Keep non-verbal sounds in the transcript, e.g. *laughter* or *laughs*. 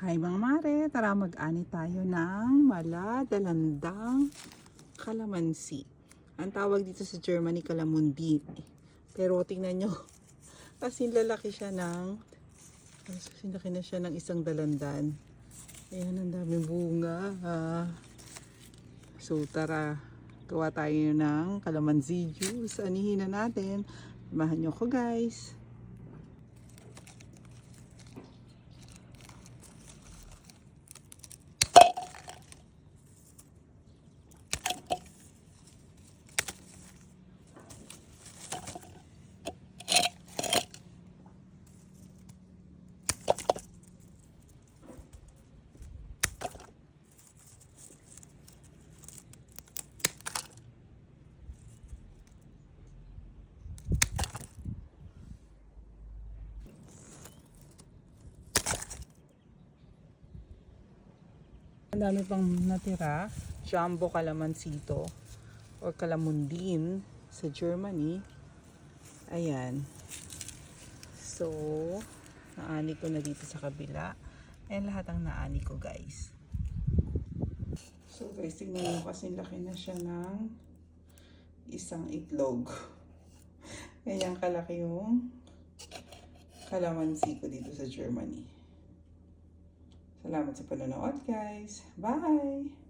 Hi mga mare, tara mag-ani tayo ng maladalandang kalamansi. Ang tawag dito sa Germany kalamundin. Pero tingnan nyo, *laughs* kasi lalaki siya ng, kasi laki na siya ng isang dalandan. Ayan, ang daming bunga. Ah. So tara, gawa tayo ng kalamansi juice. Anihin na natin. Samahan nyo ko guys. Dami pang natira. Jumbo calamansito or kalamundin sa Germany. Ayan. So, naani ko na dito sa kabila. Ayan lahat ang naani ko guys. So guys, tingnan nyo kasi laki na siya ng isang itlog. *laughs* Ganyan kalaki yung kalamansi ko dito sa Germany. Salamat sa panonood guys. Bye!